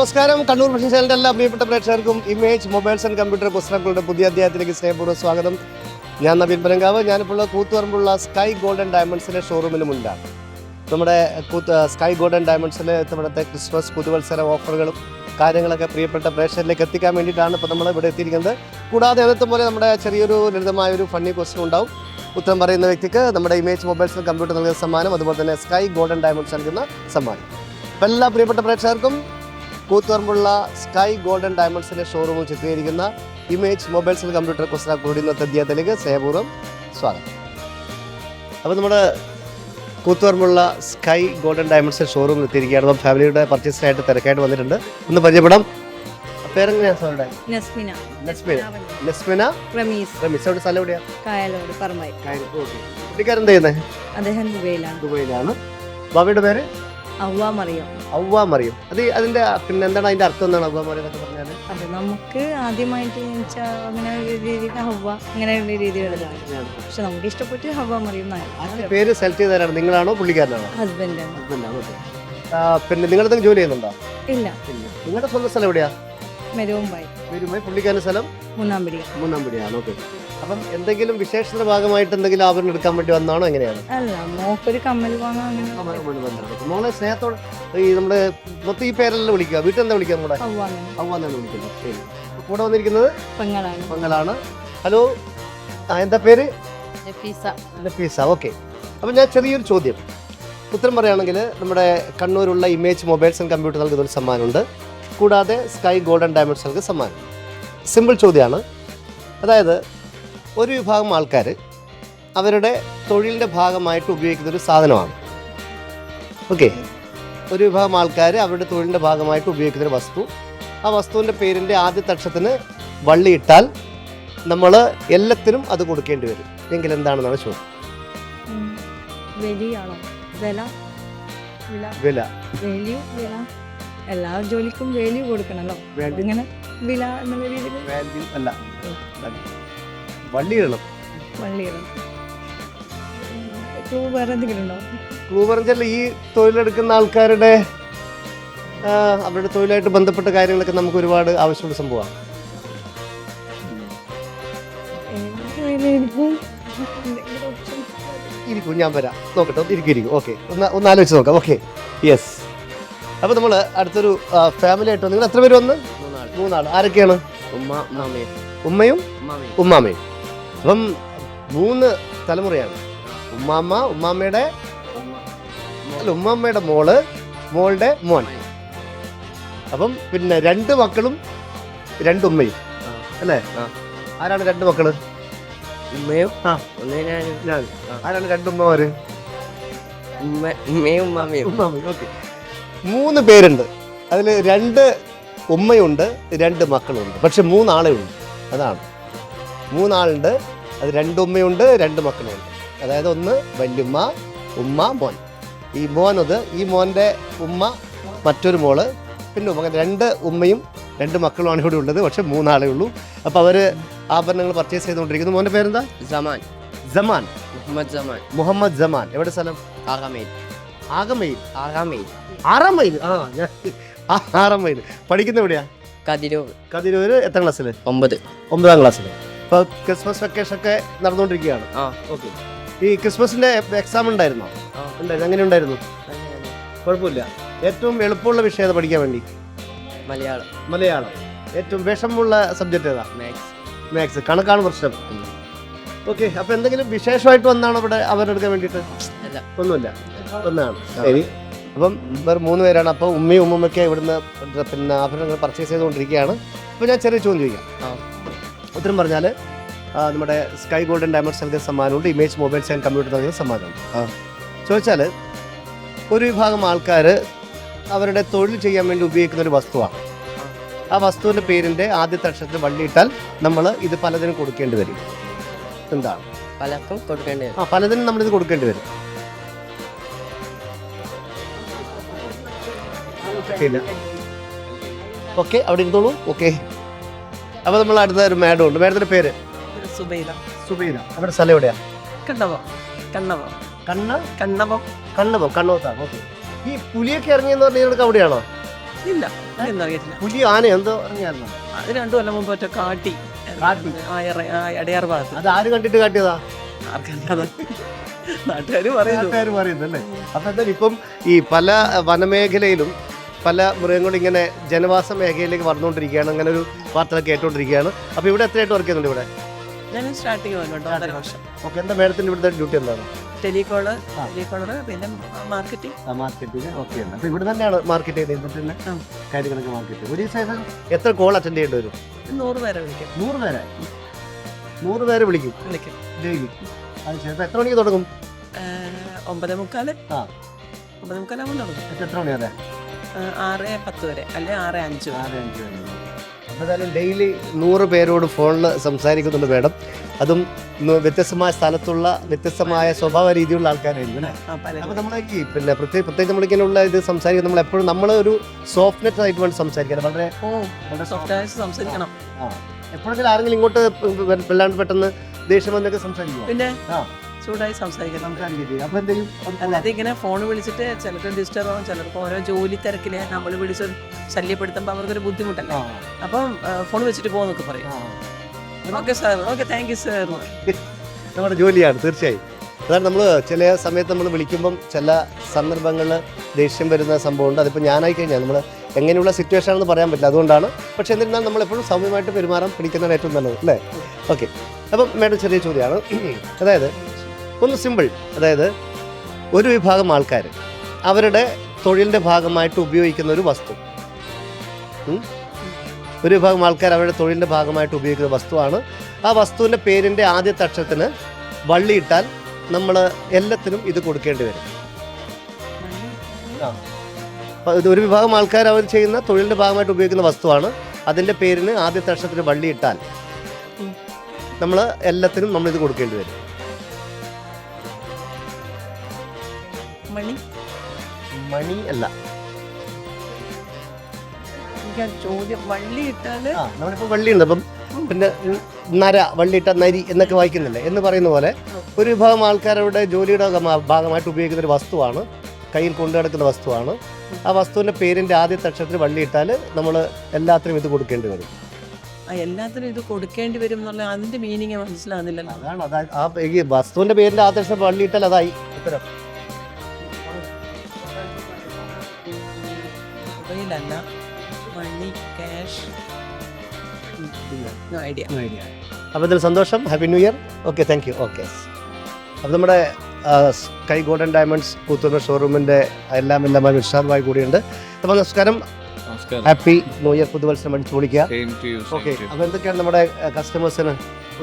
നമസ്കാരം. കണ്ണൂർ പ്രൊഫഷൻ ചാനലിന്റെ എല്ലാ പ്രിയപ്പെട്ട പ്രേക്ഷകർക്കും ഇമേജ് മൊബൈൽസ് ആൻഡ് കമ്പ്യൂട്ടർ പുസ്തകങ്ങളുടെ പുതിയ അധ്യായത്തിലേക്ക് സ്നേഹപൂർവം സ്വാഗതം. ഞാൻ നവീൻ പരങ്കാവ് ഞാനിപ്പോൾ ഉള്ളത് കൂത്തുപറമ്പുള്ള സ്കൈ ഗോൾഡൻ ഡയമണ്ട്സിന്റെ ഷോറൂമിന് മുന്നിലാണ് നമ്മുടെ കൂത്ത് സ്കൈ ഗോൾഡൻ ഡയമണ്ട്സിലെ ഇവിടുത്തെ ക്രിസ്മസ് പുതുവത്സര ഓഫറുകളും കാര്യങ്ങളൊക്കെ പ്രിയപ്പെട്ട പ്രേക്ഷകരിലേക്ക് എത്തിക്കാൻ വേണ്ടിയിട്ടാണ് ഇപ്പോൾ നമ്മൾ ഇവിടെ എത്തിയിരിക്കുന്നത്. കൂടാതെ അന്നത്തെ പോലെ നമ്മുടെ ചെറിയൊരു ലളിതമായ ഒരു ഫണ്ണി ക്വസ്റ്റ്യൻ ഉണ്ടാവും. ഉത്തരം പറയുന്ന വ്യക്തിക്ക് നമ്മുടെ ഇമേജ് മൊബൈൽസ് കമ്പ്യൂട്ടർ നൽകുന്ന സമ്മാനം അതുപോലെ തന്നെ സ്കൈ ഗോൾഡൻ ഡയമണ്ട്സ് നൽകുന്ന സമ്മാനം. എല്ലാ പ്രിയപ്പെട്ട പ്രേക്ഷകർക്കും കൂത്തുപറമ്പുള്ള സ്കൈ ഗോൾഡൻ ഡയമണ്ട്സിന്റെ ഷോറൂമിൽ ചിത്രീകരിക്കുന്ന ഇമേജ് മൊബൈൽസ് ആൻഡ് കമ്പ്യൂട്ടർ കുസ്ത കൂടി ഇന്നത്തെ അധ്യായത്തിലേക്ക് സ്നേഹപൂർവം സ്വാഗതം. അപ്പോൾ നമ്മുടെ കൂത്തുപറമ്പുള്ള സ്കൈ ഗോൾഡൻ ഡയമണ്ട്സിന്റെ ഷോറൂമിൽ എത്തിയിരിക്കുകയാണ്. ഫാമിലിയുടെ പർച്ചേസിനായിട്ട് തിരക്കായിട്ട് വന്നിട്ടുണ്ട്. ഒന്ന് പരിചയപ്പെടാം. പേരെങ്ങനെയാണ് സാറുടെ? നസ്മിന. നസ്മിന. റമീസ്. റമീസ്. അവിടെ സ്ഥലം എവിടെയാ? കായലോട് പറമ്പായി. കുട്ടിക്കാരൻ എന്ത് ചെയ്യുന്നത് അദ്ദേഹം ദുബൈയിലാണ്. ദുബൈയിലാണ്. ബാബയുടെ പേര്? അവ്വ മറിയം ഔവ മറിയും അത് അതിന്റെ പിന്നെ എന്താണ് അതിന്റെ അർത്ഥം എന്താണ് ഔവ മറിയം എന്നൊക്കെ പറഞ്ഞാൽ അത് നമുക്ക് ആദ്യമായിട്ട് ജനിച്ച അങ്ങനെ ഒരു രീതിയിൽ ഹവ്വ അങ്ങനെയുള്ള രീതികളിലാണ് പക്ഷെ നമുക്ക് ഇഷ്ടപ്പെട്ട് ഹവ്വ മറിയം പേര് സെലക്ട് ചെയ്തവരാണ്. നിങ്ങളാണോ പുള്ളിക്കാരനാണോ? ഹസ്ബൻഡാണ് ഹസ്ബൻഡാണ് പിന്നെ നിങ്ങൾ എന്തെങ്കിലും ജോലി ചെയ്യുന്നുണ്ടോ? ഇല്ല. നിങ്ങളുടെ സ്വന്തം സ്ഥലം എവിടെയാ? മെരുവുമ്പായി. വരുമായി പുള്ളിക്കാരന്റെ സ്ഥലം? മൂന്നാംപടിയാണ്. മൂന്നാംപടിയാണ് ഓക്കെ അപ്പം എന്തെങ്കിലും വിശേഷത്തിന്റെ ഭാഗമായിട്ട് എന്തെങ്കിലും ആഭരണം എടുക്കാൻ വേണ്ടി വന്നാണോ? എങ്ങനെയാണ്? അല്ല മോക്കൊരു കമ്മൽ വാങ്ങാൻ മോളെ സ്നേഹത്തോടെ ഈ നമ്മുടെ മൊത്തം ഈ പേരെല്ലാം വിളിക്കുക. വീട്ടിൽ എന്താ വിളിക്കുക നമ്മുടെ വിളിക്കുന്നത്. ശരി. കൂടെ വന്നിരിക്കുന്നത് പെങ്ങളാണ്. ഹലോ. ആ എന്താ പേര്? നഫീസ. നഫീസ. ഓക്കെ. അപ്പം ഞാൻ ചെറിയൊരു ചോദ്യം. ഉത്തരം പറയുകയാണെങ്കിൽ നമ്മുടെ കണ്ണൂരുള്ള ഇമേജ് മൊബൈൽസ് ആൻഡ് കമ്പ്യൂട്ടർ നൽകുന്ന ഒരു സമ്മാനമുണ്ട്. കൂടാതെ സ്കൈ ഗോൾഡൻ ഡയമണ്ട്സ് നൽകുന്ന സമ്മാനം. സിമ്പിൾ ചോദ്യമാണ്. അതായത് ഒരു വിഭാഗം ആൾക്കാർ അവരുടെ തൊഴിലിന്റെ ഭാഗമായിട്ട് ഉപയോഗിക്കുന്ന ഒരു സാധനമാണ്. ഓക്കെ? ഒരു വിഭാഗം ആൾക്കാർ അവരുടെ തൊഴിലിന്റെ ഭാഗമായിട്ട് ഉപയോഗിക്കുന്ന ഒരു വസ്തു. ആ വസ്തുവിന്റെ പേരിന്റെ ആദ്യത്തെ അക്ഷരത്തിന് വള്ളിയിട്ടാൽ നമ്മൾ എല്ലാത്തിനും അത് കൊടുക്കേണ്ടി വരും. എങ്കിൽ എന്താണെന്നാണ് ചോദ്യം? വില? എല്ലാ ജോലിക്കും വാല്യൂ കൊടുക്കണല്ലോ. ഇങ്ങനെ വില എന്നുള്ള രീതിയിൽ? വാല്യൂ അല്ല. വള്ളിയിടും ക്ലൂ വേറെ എന്തെങ്കിലും ഉണ്ടോ? ക്ലൂ പറഞ്ഞാൽ ഈ തൊഴിലെടുക്കുന്ന ആൾക്കാരുടെ അവരുടെ തൊഴിലായിട്ട് ബന്ധപ്പെട്ട കാര്യങ്ങളൊക്കെ നമുക്ക് ഒരുപാട് ആവശ്യമുള്ള സംഭവമാണ്? ഇരിക്കും. ഞാൻ വരാം. നോക്കട്ടെ ഇരിക്കും ഇരിക്കും. ഓക്കെ ഒന്ന് ഒന്ന് ആലോചിച്ച് നോക്കാം. ഓക്കെ യെസ് അപ്പോൾ നമ്മൾ അടുത്തൊരു ഫാമിലി ആയിട്ട് നിങ്ങൾ എത്ര പേര് വന്ന്? മൂന്നാൾ ആരൊക്കെയാണ്? ഉമ്മ മാമയും ഉമ്മയും ഉമ്മാമയും അപ്പം മൂന്ന് തലമുറയാണ്. ഉമ്മാമ്മ ഉമ്മാമ്മയുടെ അല്ല ഉമ്മാമ്മയുടെ മോൾ മോളുടെ മോൻ. അപ്പം പിന്നെ രണ്ട് മക്കളും രണ്ട് ഉമ്മയും. അല്ലേ? ആരാണ് രണ്ട് മക്കൾ? ഉമ്മയും ഞാൻ ആരാണ് രണ്ട് ഉമ്മമാര്? ഉമ്മ ഉമ്മയും ഉമ്മാമയും ഉമ്മാമയും ഓക്കെ. മൂന്ന് പേരുണ്ട്. അതിൽ രണ്ട് ഉമ്മയുണ്ട് രണ്ട് മക്കളുണ്ട്. പക്ഷെ മൂന്നാളേ ഉണ്ട് അതാണ്. മൂന്നാളുണ്ട്. അത് രണ്ടുമ്മയുണ്ട് രണ്ട് മക്കളുണ്ട്. അതായത് ഒന്ന് വല്യുമ്മ ഉമ്മ മോൻ. ഈ മോനത് ഈ മോന്റെ ഉമ്മ മറ്റൊരു മോൾ പിന്നെ ഉമ്മ. രണ്ട് ഉമ്മയും രണ്ട് മക്കളുമാണ് ഇവിടെ ഉള്ളത് പക്ഷെ മൂന്നാളേ ഉള്ളൂ. അപ്പോൾ അവർ ആഭരണങ്ങൾ പർച്ചേസ് ചെയ്തുകൊണ്ടിരിക്കുന്നു. മോന്റെ പേരെന്താ? ജമാൻ. ജമാൻ. മുഹമ്മദ് ജമാൻ. മുഹമ്മദ് ജമാൻ. എവിടെ സ്ഥലം? ആകാമയിൽ ആകമയിൽ ആറാമയിൽ ആറാം മൈൽ ആ ഞാൻ ആറാം മൈൽ പഠിക്കുന്ന എവിടെയാ? കതിരൂർ. കതിരൂർ എത്ര ക്ലാസ്സിൽ ഒമ്പത്. ഒമ്പതാം ക്ലാസ്സിൽ ഇപ്പോൾ ക്രിസ്മസ് വെക്കേഷൻ ഒക്കെ നടന്നുകൊണ്ടിരിക്കുകയാണ്. ആ. ഓക്കെ. ഈ ക്രിസ്മസിന്റെ എക്സാം ഉണ്ടായിരുന്നോ. ഉണ്ടായിരുന്നു. എങ്ങനെ ഉണ്ടായിരുന്നു? കുഴപ്പമില്ല. ഏറ്റവും എളുപ്പമുള്ള വിഷയം ഏതാ പഠിക്കാൻ വേണ്ടി? മലയാളം. മലയാളം. ഏറ്റവും വിഷമുള്ള സബ്ജക്റ്റ് ഏതാ? മാത്സ് മാത്സ് കണക്കാണ് പ്രശ്നം. ഓക്കെ. അപ്പൊ എന്തെങ്കിലും വിശേഷമായിട്ട് വന്നാണ് ഇവിടെ അവരെടുക്കാൻ വേണ്ടിട്ട് അല്ല. ഒന്നുമില്ല. ഒന്നാണ്. ശരി. അപ്പം വേറെ മൂന്ന് പേരാണ്. അപ്പോൾ ഉമ്മയും ഉമ്മയൊക്കെ ഇവിടുന്ന് പിന്നെ ആഭരണങ്ങൾ പർച്ചേസ് ചെയ്തുകൊണ്ടിരിക്കുകയാണ്. അപ്പോൾ ഞാൻ ചെറിയ ചോദ്യം ചോദിക്കാം. ഉത്തരം പറഞ്ഞാൽ നമ്മുടെ സ്കൈ ഗോൾഡൻ ഡയമണ്ട്സ് നൽകിയ സമ്മാനമുണ്ട് ഇമേജ് മൊബൈൽസ് ആൻഡ് കമ്പ്യൂട്ടർ നൽകുന്ന സമ്മാനമുണ്ട്. ചോദിച്ചാൽ ഒരു വിഭാഗം ആൾക്കാർ അവരുടെ തൊഴിൽ ചെയ്യാൻ വേണ്ടി ഉപയോഗിക്കുന്ന ഒരു വസ്തുവാണ്. ആ വസ്തുവിന്റെ പേരിന്റെ ആദ്യത്തെ അക്ഷരത്തിൽ വള്ളിയിട്ടാൽ നമ്മൾ ഇത് പലതിനും കൊടുക്കേണ്ടി വരും. എന്താണ്? പലർക്കും കൊടുക്കേണ്ടി വരും. ആ പലതിനും നമ്മളിത് കൊടുക്കേണ്ടി വരും. ഓക്കെ അവിടെ ഇരുന്നോളൂ. ഓക്കെ. അപ്പോൾ നമ്മൾ അടുത്ത ഒരു മാഡം ഉണ്ട്. മാഡത്തിന്റെ പേര്? സുബൈദ. സുബീന അവിടെ സ്ഥലം എവിടെയാ? കണ്ണവം. കണ്ണവം. കണ്ണ? കണ്ണവം. കണ്ണപം കണ്ണവത്താണ്. ഓക്കെ. ഈ പുലിയൊക്കെ ഇറങ്ങിയെന്ന് പറഞ്ഞാൽ നിങ്ങൾക്ക് അവിടെയാണോ? ഇല്ല. അറിയത്തില്ല. പുലി ആന എന്തോ ഇറങ്ങിയായിരുന്നു? അത് രണ്ടു കൊല്ലം മുമ്പ് ഒറ്റ കാട്ടി. കാട്ടി? അടയാർ ഭാഗത്ത്. അത് ആര് കണ്ടിട്ട് കാട്ടിയതാ? നാട്ടുകാർ പറയുന്നു. നാട്ടുകാർ പറയുന്നല്ലേ അപ്പൊ ഇപ്പം ഈ പല വനമേഖലയിലും പല മൃഗങ്ങളും ഇങ്ങനെ ജനവാസ മേഖലയിലേക്ക് വന്നുകൊണ്ടിരിക്കുകയാണ് അങ്ങനെ ഒരു വാർത്തകൾ കേട്ടുകൊണ്ടിരിക്കുകയാണ്. അപ്പൊ ഇവിടെ എത്രയായിട്ട് വർക്ക് ചെയ്യുന്നുണ്ട് ഇവിടെ? ഞാൻ വന്നുണ്ട് ഒന്നര വർഷം. ഓക്കെ എന്താ മേഡത്തിന്റെ ഇവിടുത്തെ ഡ്യൂട്ടി എന്താണ്? ടെലികോൾ. ടെലികോളർ പിന്നെ മാർക്കറ്റിംഗ് മാർക്കറ്റിംഗ് ഓക്കെ അപ്പോൾ ഇവിടെ തന്നെയാണ് മാർക്കറ്റ് ചെയ്ത് തന്നെ. കാര്യങ്ങളൊക്കെ മാർക്കറ്റ് ഒരു ദിവസം എത്ര കോൾ അറ്റൻഡ് ചെയ്യേണ്ടി വരും? നൂറ് പേരെ വിളിക്കും. നൂറ് പേരെ? നൂറ് പേരെ വിളിക്കും? വിളിക്കും. ഡെയിലി അത് ശരി. എത്ര മണിക്ക് തുടങ്ങും? ഒമ്പത് മുക്കാൽ. ആ. ഒമ്പത് മുക്കാലാകുമ്പോൾ തുടങ്ങും. എത്ര മണി വരെ ആറ് പത്ത് വരെ. അല്ലെ ആറ് അഞ്ച് ആറ് അഞ്ച് വരെ. എന്തായാലും ഡെയിലി നൂറ് പേരോട് ഫോണിൽ സംസാരിക്കുന്നുണ്ട് മേഡം. അതും വ്യത്യസ്തമായ സ്ഥലത്തുള്ള വ്യത്യസ്തമായ സ്വഭാവ രീതിയിലുള്ള ആൾക്കാരായിരിക്കും അപ്പോൾ നമ്മൾ ഈ പിന്നെ പ്രത്യേക പ്രത്യേകിച്ച് നമ്മളിങ്ങനെയുള്ള ഇത് സംസാരിക്കുന്നത് നമ്മൾ എപ്പോഴും നമ്മൾ ഒരു സോഫ്റ്റ് നെറ്റ് ആയിട്ട് വേണം സംസാരിക്കാൻ. വളരെ സംസാരിക്കണം. എപ്പോഴെങ്കിലും ആരെങ്കിലും ഇങ്ങോട്ട് വല്ലാണ്ട് പെട്ടെന്ന് ദേഷ്യം വന്നൊക്കെ സംസാരിക്കും പിന്നെ. ചൂടായി സംസാരിക്കാം നമുക്ക് അപ്പൊ എന്തെങ്കിലും അല്ലാതെ ഇങ്ങനെ ഫോൺ വിളിച്ചിട്ട് ചിലർക്ക് ഡിസ്റ്റർബ് ആവും ചിലർക്ക് ഓരോ ജോലി തിരക്കിൽ നമ്മൾ വിളിച്ച് ശല്യപ്പെടുത്തുമ്പോൾ അവർക്കൊരു ബുദ്ധിമുട്ടല്ലേ? അപ്പം ഫോൺ വെച്ചിട്ട് പോകുന്നൊക്കെ പറയും. Okay sir okay thank you sir നമ്മുടെ ജോലിയാണ് തീർച്ചയായും. അതാണ് നമ്മൾ ചില സമയത്ത് നമ്മൾ വിളിക്കുമ്പം ചില സന്ദർഭങ്ങളിൽ ദേഷ്യം വരുന്ന സംഭവമുണ്ട് അതിപ്പോൾ ഞാനായി കഴിഞ്ഞാൽ നമ്മൾ എങ്ങനെയുള്ള സിറ്റുവേഷൻ ആണെന്ന് പറയാൻ പറ്റില്ല. അതുകൊണ്ടാണ്. പക്ഷേ എന്നിരുന്നാൽ നമ്മളെപ്പോഴും സൗമ്യമായിട്ട് പെരുമാറാൻ പഠിക്കുന്നതാണ് ഏറ്റവും നല്ലത് അല്ലേ? ഓക്കെ. അപ്പം മേഡം ചെറിയ ചോദ്യമാണ്. അതായത് ഒന്ന് സിമ്പിൾ. അതായത് ഒരു വിഭാഗം ആൾക്കാർ അവരുടെ തൊഴിലിന്റെ ഭാഗമായിട്ട് ഉപയോഗിക്കുന്ന ഒരു വസ്തു. ഒരു വിഭാഗം ആൾക്കാർ അവരുടെ തൊഴിലിന്റെ ഭാഗമായിട്ട് ഉപയോഗിക്കുന്ന വസ്തുവാണ്. ആ വസ്തുവിന്റെ പേരിന്റെ ആദ്യത്തെ അക്ഷരത്തിന് വള്ളിയിട്ടാൽ നമ്മൾ എല്ലാത്തിനും ഇത് കൊടുക്കേണ്ടി വരും. ഇത് ഒരു വിഭാഗം ആൾക്കാർ അവർ ചെയ്യുന്ന തൊഴിലിന്റെ ഭാഗമായിട്ട് ഉപയോഗിക്കുന്ന വസ്തുവാണ്. അതിന്റെ പേരിന് ആദ്യത്തെ അക്ഷരത്തിന് വള്ളിയിട്ടാൽ നമ്മൾ എല്ലാത്തിനും നമ്മൾ ഇത് കൊടുക്കേണ്ടി വരും. മണി? മണി അല്ല. എനിക്ക് ആ ചോദ്യം വള്ളി ഇട്ടാൽ ആ നമ്മളിപ്പോൾ വള്ളിയുണ്ട് അപ്പം പിന്നെ നര വള്ളിയിട്ട നരി എന്നൊക്കെ വായിക്കുന്നില്ലേ? എന്ന് പറയുന്ന പോലെ ഒരു വിഭാഗം ആൾക്കാരുടെ ജോലിയുടെ ഭാഗമായിട്ട് ഉപയോഗിക്കുന്ന ഒരു വസ്തുവാണ്. കയ്യിൽ കൊണ്ടു നടക്കുന്ന വസ്തുവാണ്. ആ വസ്തുവിന്റെ പേരിന്റെ ആദ്യത്തെ വള്ളി വള്ളിയിട്ടാൽ നമ്മൾ എല്ലാത്തിനും ഇത് കൊടുക്കേണ്ടി വരും. ആ എല്ലാത്തിനും ഇത് കൊടുക്കേണ്ടി വരും എന്നുള്ള അതിന്റെ മീനിങ് മനസ്സിലാകുന്നില്ലല്ലോ. അതാണ് അതാ ആ ഈ വസ്തുവിന്റെ പേരിന്റെ ആദ്യത്തെ അക്ഷരം വള്ളിയിട്ടാൽ അതായി. ഉത്തരം മൊബൈലല്ല മണി ക്യാഷ് ഐഡിയ അപ്പോൾ ഇതിൽ സന്തോഷം. Happy new year okay thank you okay അപ്പോൾ നമ്മുടെ സ്കൈ ഗോൾഡൻ ഡയമണ്ട്സ് കൂത്തുന്ന ഷോറൂമിന്റെ എല്ലാം എല്ലാം വിശാൽ കൂടിയുണ്ട്. അപ്പോൾ നമസ്കാരം. നമസ്കാരം. ഹാപ്പി ന്യൂ ഇയർ പുതുവത്സരം അടിച്ചു യു ഓക്കെ അപ്പോൾ എന്തൊക്കെയാണ് നമ്മുടെ കസ്റ്റമേഴ്സിന്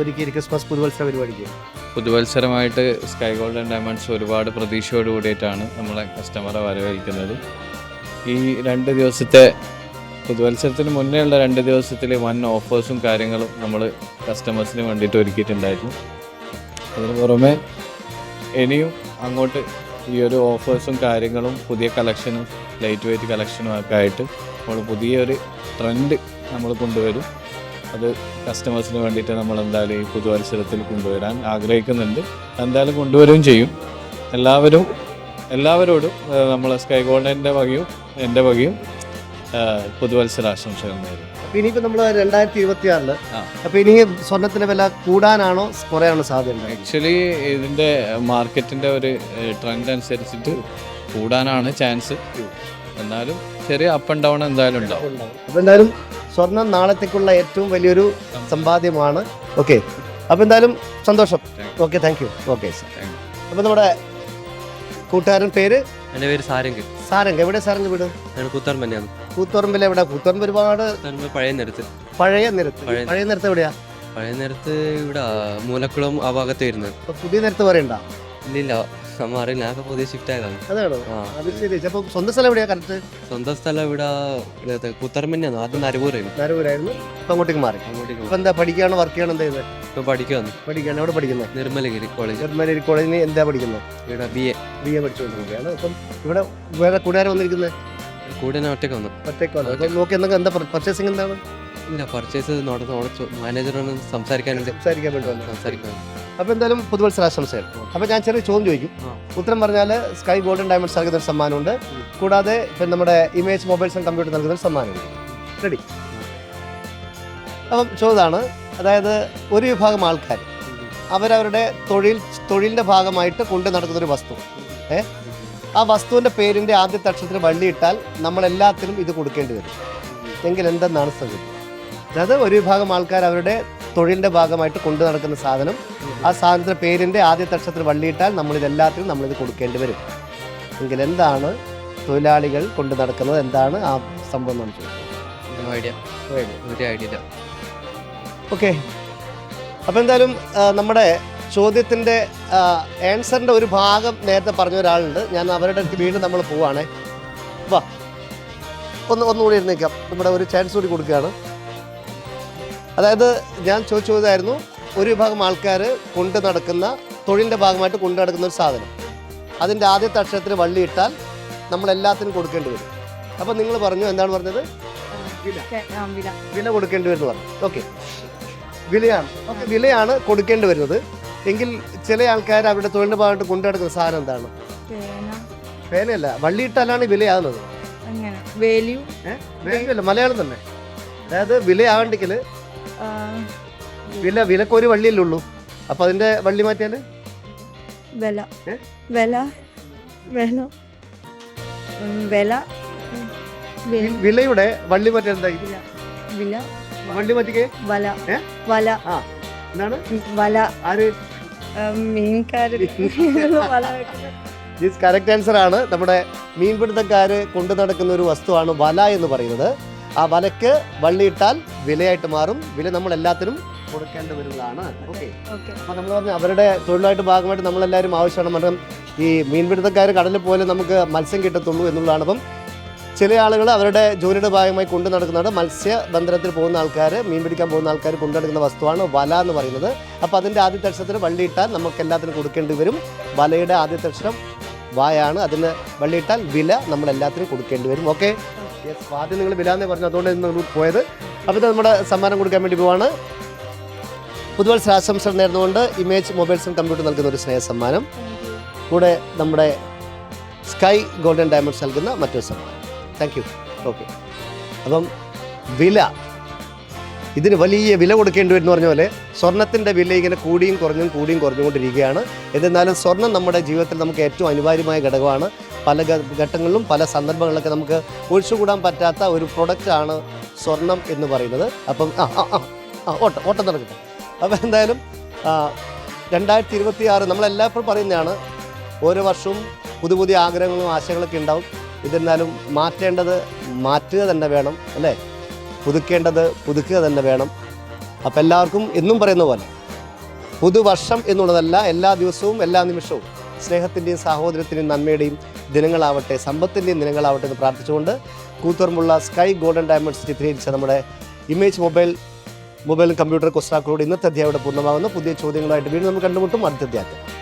ഒരുക്കി ക്രിസ്മസ് പുതുവത്സര പരിപാടിക്ക്? പുതുവത്സരമായിട്ട് സ്കൈ ഗോൾഡൻ ഡയമണ്ട്സ് ഒരുപാട് പ്രതീക്ഷയോട് കൂടിയിട്ടാണ് നമ്മളെ കസ്റ്റമറെ വരവേൽക്കുന്നത്. ഈ രണ്ട് ദിവസത്തെ പുതുവത്സരത്തിന് മുന്നേ ഉള്ള രണ്ട് ദിവസത്തിൽ വൻ ഓഫേഴ്സും കാര്യങ്ങളും നമ്മൾ കസ്റ്റമേഴ്സിന് വേണ്ടിയിട്ട് ഒരുക്കിയിട്ടുണ്ടായിരുന്നു. അതിന് പുറമെ ഇനിയും അങ്ങോട്ട് ഈ ഒരു ഓഫേഴ്സും കാര്യങ്ങളും പുതിയ കളക്ഷനും ലൈറ്റ് വെയിറ്റ് കളക്ഷനും ഒക്കെ ആയിട്ട് നമ്മൾ പുതിയൊരു ട്രെൻഡ് നമ്മൾ കൊണ്ടുവരും. അത് കസ്റ്റമേഴ്സിന് വേണ്ടിയിട്ട് നമ്മൾ എന്തായാലും ഈ പുതുവത്സരത്തിൽ കൊണ്ടുവരാൻ ആഗ്രഹിക്കുന്നുണ്ട്. എന്തായാലും കൊണ്ടുവരികയും ചെയ്യും. എല്ലാവരും എല്ലാവരോടും നമ്മൾ സ്കൈ ഗോൾഡന്റെ വകയും എന്റെ വകയും പുതുവത്സരാശംസകൾ നേരുന്നു അപ്പോൾ ഇനിയിപ്പോൾ നമ്മൾ രണ്ടായിരത്തി ഇരുപത്തി ആറിൽ. അപ്പോൾ ഇനി സ്വർണത്തിന്റെ വില കൂടാനാണോ കുറയാണോ സാധ്യത ആക്ച്വലി ഇതിന്റെ മാർക്കറ്റിന്റെ ഒരു ട്രെൻഡ് അനുസരിച്ചിട്ട് കൂടാനാണ് ചാൻസ് എന്നാലും ചെറിയ അപ്പ് ആൻഡ് ഡൗൺ എന്തായാലും ഉണ്ടാവും. അപ്പോൾ എന്തായാലും സ്വർണം നാളത്തേക്കുള്ള ഏറ്റവും വലിയൊരു സമ്പാദ്യമാണ്. ഓക്കെ അപ്പോൾ എന്തായാലും സന്തോഷം. Okay thank you okay sir അപ്പോൾ നമ്മുടെ കൂട്ടുകാരൻ പേര്? എന്റെ പേര് സാരംഗ്. സാരംഗ്. എവിടെ സാരംഗ് വീട്? കൂത്തോറമ്പ് കൂത്താൻ തന്നെയാണ് കൂത്തോറമ്പിൽ എവിടെ? കൂത്തോറമ്പ് ഒരുപാട് പഴയ നിരത്ത്. പഴയ നിരത്ത്. പഴയ- നിരത്ത്. എവിടെയാ? പഴയ നിരത്ത് ഇവിടെ മൂലക്കുളം ആ ഭാഗത്ത് വരുന്നത്. പുതിയ നിരത്ത് പറയണ്ട? ഇല്ലില്ല. അറിയില്ല ഞാൻ പുതിയ ഷിഫ്റ്റ് ആയതാണ്. അതാണോ? ആ. അത് ശരി. അപ്പൊ സ്വന്തം സ്ഥലം എവിടെയാ കറക്റ്റ്? സ്വന്തം സ്ഥലം ഇവിടെ കൂത്താറം ആദ്യം നരവൂരായിരുന്നു. നരൂരായിരുന്നു ഇപ്പൊ അങ്ങോട്ടേക്ക് മാറി. അങ്ങോട്ടേക്ക് ഇപ്പൊ എന്താ പഠിക്കുകയാണോ വർക്ക് ചെയ്യണോ എന്താ ചെയ്യുന്നത് ഇപ്പൊ പഠിക്കുവാന്ന് പഠിക്കുകയാണ്. എവിടെ പഠിക്കുന്നത്? നിർമ്മലഗിരി കോളേജ് ജർമ്മനി കോളേജിൽ എന്താ പഠിക്കുന്നത്? ഇവിടെ ബി എ ബി എ പഠിച്ചുകൊണ്ടിരിക്കുകയാണ്. അപ്പം ഇവിടെ വേറെ കൂട്ടുകാരെ വന്നിരിക്കുന്നത്? കൂടെ ഞാൻ ഒറ്റയ്ക്ക് വന്നു. ഒറ്റയ്ക്കാണ് അപ്പം നോക്കി എന്തൊക്കെ എന്താ പർച്ചേസിംഗ് എന്താണ്? ഇല്ല പർച്ചേസ് നടന്ന് മാനേജറോട് സംസാരിക്കാനുണ്ട്. സംസാരിക്കാൻ വേണ്ടി വന്നത് സംസാരിക്കാൻ അപ്പോൾ എന്തായാലും പുതുവത്സരാശംസകൾ. അപ്പോൾ ഞാൻ ചെറിയ ചോദ്യം ചോദിക്കും. ഉത്തരം പറഞ്ഞാൽ സ്കൈ ഗോൾഡൻ ഡയമണ്ട്സ് നൽകുന്ന ഒരു സമ്മാനമുണ്ട്. കൂടാതെ പിന്നെ നമ്മുടെ ഇമേജ് മൊബൈൽസ് ആൻഡ് കമ്പ്യൂട്ടർ നൽകുന്ന ഒരു സമ്മാനമുണ്ട്. റെഡി അപ്പം ചോദ്യമാണ് അതായത് ഒരു വിഭാഗം ആൾക്കാർ അവരവരുടെ തൊഴിൽ തൊഴിലിന്റെ ഭാഗമായിട്ട് കൊണ്ടു നടക്കുന്ന ഒരു വസ്തു. ഏ? ആ വസ്തുവിന്റെ പേരിന്റെ ആദ്യത്തെ അക്ഷരത്തിന് വള്ളിയിട്ടാൽ നമ്മളെല്ലാത്തിനും ഇത് കൊടുക്കേണ്ടി വരും. എങ്കിൽ എന്തെന്നാണ് സംഗതി? അതായത് ഒരു വിഭാഗം ആൾക്കാർ അവരുടെ തൊഴിലിന്റെ ഭാഗമായിട്ട് കൊണ്ടു നടക്കുന്ന സാധനം. ആ സാധനത്തിന്റെ പേരിന്റെ ആദ്യത്തെ അക്ഷരത്തിൽ വള്ളിയിട്ടാൽ നമ്മളിതെല്ലാത്തിനും നമ്മളിത് കൊടുക്കേണ്ടി വരും. എങ്കിൽ എന്താണ് തൊഴിലാളികൾ കൊണ്ടു നടക്കുന്നത്? എന്താണ് ആ സംഭവം എന്ന് ഇല്ല ഓക്കെ. അപ്പോൾ എന്തായാലും നമ്മുടെ ചോദ്യത്തിന്റെ ആൻസറിന്റെ ഒരു ഭാഗം നേരത്തെ പറഞ്ഞ ഒരാളുണ്ട്. ഞാൻ അവരുടെ അടുത്ത് വീണ്ടും നമ്മൾ പോവാണേ. വാ. ഒന്ന് ഒന്നുകൂടി ഇരുന്നേക്കാം നമ്മുടെ ഒരു ചാൻസ് കൂടി കൊടുക്കുകയാണ്. അതായത് ഞാൻ ചോദിച്ചതായിരുന്നു ഒരു വിഭാഗം ആൾക്കാർ കൊണ്ട് നടക്കുന്ന തൊഴിലിന്റെ ഭാഗമായിട്ട് കൊണ്ടു നടക്കുന്ന ഒരു സാധനം. അതിന്റെ ആദ്യത്തെ അക്ഷരത്തിന് വള്ളിയിട്ടാൽ നമ്മൾ എല്ലാത്തിനും കൊടുക്കേണ്ടി വരും. അപ്പം നിങ്ങൾ പറഞ്ഞു എന്താണ് പറഞ്ഞത്? വില. വില. കൊടുക്കേണ്ടി വരുന്നു പറഞ്ഞു. ഓക്കെ. വിലയാണ്. ഓക്കെ വിലയാണ് കൊടുക്കേണ്ടി വരുന്നത്. എങ്കിൽ ചില ആൾക്കാർ അവരുടെ തൊഴിലിന്റെ ഭാഗമായിട്ട് കൊണ്ടു നടക്കുന്ന സാധനം എന്താണ്? പേന. പേനയല്ല വള്ളിയിട്ടാലാണ് വിലയാകുന്നത്. അങ്ങനെ. അല്ല മലയാളം തന്നെ. അതായത് വിലയാവണ്ടെങ്കിൽ വില വിലക്കൊരു വള്ളിയല്ലേ ഉള്ളൂ. അപ്പൊ അതിന്റെ വള്ളി മാറ്റിയാൽ വില? വില വില. വില വിലയുടെ വള്ളി എന്തായി? വില. വള്ളി മാറ്റിക്കേ. വല? വല. എന്താണ്? വല. ആര്? മീൻകാരൻ. കറക്റ്റ് ആൻസർ ആണ്. നമ്മുടെ മീൻപിടുത്തക്കാര് കൊണ്ടു നടക്കുന്ന ഒരു വസ്തുവാണ് വല എന്ന് പറയുന്നത്. ആ വലക്ക് വള്ളിയിട്ടാൽ വിലയായിട്ട് മാറും. വില നമ്മൾ എല്ലാത്തിനും കൊടുക്കേണ്ടി വരുന്നതാണ്. ഓക്കെ. അപ്പോൾ നമ്മൾ പറഞ്ഞ അവരുടെ തൊഴിലായിട്ട് ഭാഗമായിട്ട് നമ്മളെല്ലാവരും ആവശ്യമാണ്. കാരണം ഈ മീൻപിടുത്തക്കാർ കടലിൽ പോലെ നമുക്ക് മത്സ്യം കിട്ടത്തുള്ളൂ എന്നുള്ളതാണ്. അപ്പം ചില ആളുകൾ അവരുടെ ജോലിയുടെ ഭാഗമായി കൊണ്ടു നടക്കുന്നതാണ് മത്സ്യബന്ധനത്തിൽ പോകുന്ന ആൾക്കാർ മീൻ പിടിക്കാൻ പോകുന്ന ആൾക്കാർ കൊണ്ടു നടക്കുന്ന വസ്തുവാണ് വല എന്ന് പറയുന്നത്. അപ്പോൾ അതിന്റെ ആദ്യത്തെ അക്ഷരത്തിന് വള്ളിയിട്ടാൽ നമുക്ക് എല്ലാത്തിനും കൊടുക്കേണ്ടി വരും. വലയുടെ ആദ്യത്തെ അക്ഷരം വായാണ്. അതിന് വള്ളിയിട്ടാൽ വില നമ്മൾ എല്ലാത്തിനും കൊടുക്കേണ്ടി വരും. ഓക്കെ. ആദ്യം നിങ്ങൾ വില എന്നേ പറഞ്ഞു അതുകൊണ്ട് നിങ്ങൾ പോയത്. അപ്പോൾ ഇത് നമ്മുടെ സമ്മാനം കൊടുക്കാൻ വേണ്ടി പോവാണ്. പുതുവത്സര ആശംസകൾ നേർന്നുകൊണ്ട് ഇമേജ് മൊബൈൽസ് കമ്പ്യൂട്ടർ നൽകുന്ന ഒരു സ്നേഹ സമ്മാനം. കൂടെ നമ്മുടെ സ്കൈ ഗോൾഡൻ ഡയമണ്ട്സ് നൽകുന്ന മറ്റൊരു സമ്മാനം. താങ്ക് യു ഓക്കെ അപ്പം വില ഇതിന് വലിയ വില കൊടുക്കേണ്ടി വരും എന്ന് പറഞ്ഞ പോലെ സ്വർണത്തിന്റെ വില ഇങ്ങനെ കൂടിയും കുറഞ്ഞും കൂടിയും കുറഞ്ഞുകൊണ്ടിരിക്കുകയാണ്. എന്നിരുന്നാലും സ്വർണം നമ്മുടെ ജീവിതത്തിൽ നമുക്ക് ഏറ്റവും അനിവാര്യമായ ഘടകമാണ്. പല ഘട്ടങ്ങളിലും പല സന്ദർഭങ്ങളിലൊക്കെ നമുക്ക് ഒഴിച്ചുകൂടാൻ പറ്റാത്ത ഒരു പ്രൊഡക്റ്റാണ് സ്വർണം എന്ന് പറയുന്നത്. അപ്പം ആ ആ ആ ആ ഓട്ടം ഓട്ടം നടക്കട്ടെ അപ്പോൾ എന്തായാലും രണ്ടായിരത്തി ഇരുപത്തി ആറ് നമ്മളെല്ലാപ്പോഴും പറയുന്നതാണ് ഓരോ വർഷവും പുതിയ പുതിയ ആഗ്രഹങ്ങളും ആശയങ്ങളൊക്കെ ഉണ്ടാവും. എന്നിരുന്നാലും മാറ്റേണ്ടത് മാറ്റുക തന്നെ വേണം അല്ലേ? പുതുക്കേണ്ടത് പുതുക്കുക തന്നെ വേണം. അപ്പം എല്ലാവർക്കും എന്നും പറയുന്ന പോലെ പുതുവർഷം എന്നുള്ളതല്ല എല്ലാ ദിവസവും എല്ലാ നിമിഷവും സ്നേഹത്തിന്റെയും സാഹോദര്യത്തിന്റെയും നന്മയുടെയും ദിനങ്ങളാവട്ടെ സമ്പത്തിന്റെയും ദിനങ്ങളാവട്ടെ എന്ന് പ്രാർത്ഥിച്ചുകൊണ്ട് കൂത്തുറമ്പുള്ള സ്കൈ ഗോൾഡൻ ഡയമണ്ട്സ് ചിത്രീകരിച്ച നമ്മുടെ ഇമേജ് മൊബൈൽ മൊബൈൽ കമ്പ്യൂട്ടർ കൊസ്റ്റാക്കളോട് ഇന്നത്തെ അധ്യായം പൂർണമാകുന്ന. പുതിയ ചോദ്യങ്ങളായിട്ട് വീണ്ടും നമുക്ക് കണ്ടുമുട്ടും. അടുത്ത അധ്യായത്തിൽ.